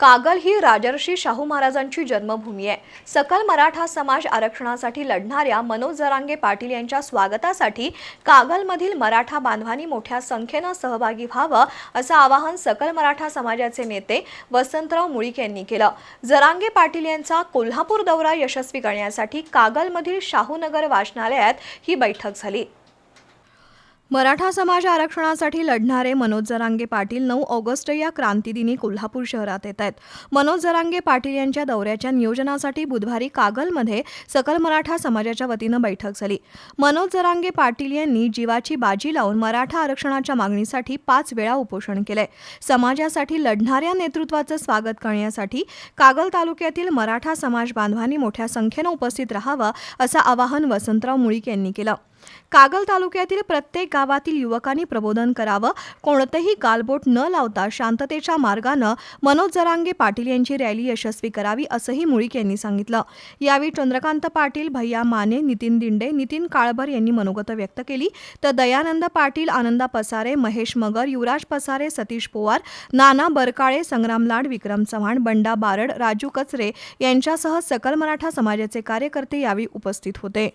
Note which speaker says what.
Speaker 1: कागल ही राजर्षी शाहू महाराजांची जन्मभूमी आहे. सकल मराठा समाज आरक्षणासाठी लढणाऱ्या मनोज जरांगे पाटील यांच्या स्वागतासाठी कागलमधील मराठा बांधवांनी मोठ्या संख्येनं सहभागी व्हावं असं आवाहन सकल मराठा समाजाचे नेते वसंतराव मुळीक यांनी केलं. जरांगे पाटील यांचा कोल्हापूर दौरा यशस्वी करण्यासाठी कागलमधील शाहूनगर वाचनालयात ही बैठक झाली. मराठा समाज आरक्षणासाठी लढणारे मनोज जरांगे पाटील नऊ ऑगस्ट या क्रांतीदिनी कोल्हापूर शहरात येत आहेत. मनोज जरांगे पाटील यांच्या दौऱ्याच्या नियोजनासाठी बुधवारी कागलमध्ये सकल मराठा समाजाच्या वतीनं बैठक झाली. मनोज जरांगे पाटील यांनी जीवाची बाजी लावून मराठा आरक्षणाच्या मागणीसाठी पाच वेळा उपोषण केलंय. समाजासाठी लढणाऱ्या नेतृत्वाचं स्वागत करण्यासाठी कागल तालुक्यातील मराठा समाज बांधवांनी मोठ्या संख्येनं उपस्थित राहावं असं आवाहन वसंतराव मुळीक यांनी केलं. कागल तालुक्यातील प्रत्येक गावातील युवकांनी प्रबोधन करावं. कोणतंही गालबोट न लावता शांततेच्या मार्गानं मनोज जरांगे पाटील यांची रॅली यशस्वी करावी असंही मुळीक यांनी सांगितलं. यावेळी चंद्रकांत पाटील भैया माने नितीन दिंडे नितीन काळभर यांनी मनोगत व्यक्त केली. तर दयानंद पाटील आनंदा पसारे महेश मगर युवराज पसारे सतीश पोवार नाना बरकाळे संग्राम लाड विक्रम चव्हाण बंडा बारड राजू कचरे यांच्यासह सकल मराठा समाजाचे कार्यकर्ते यावेळी उपस्थित होते.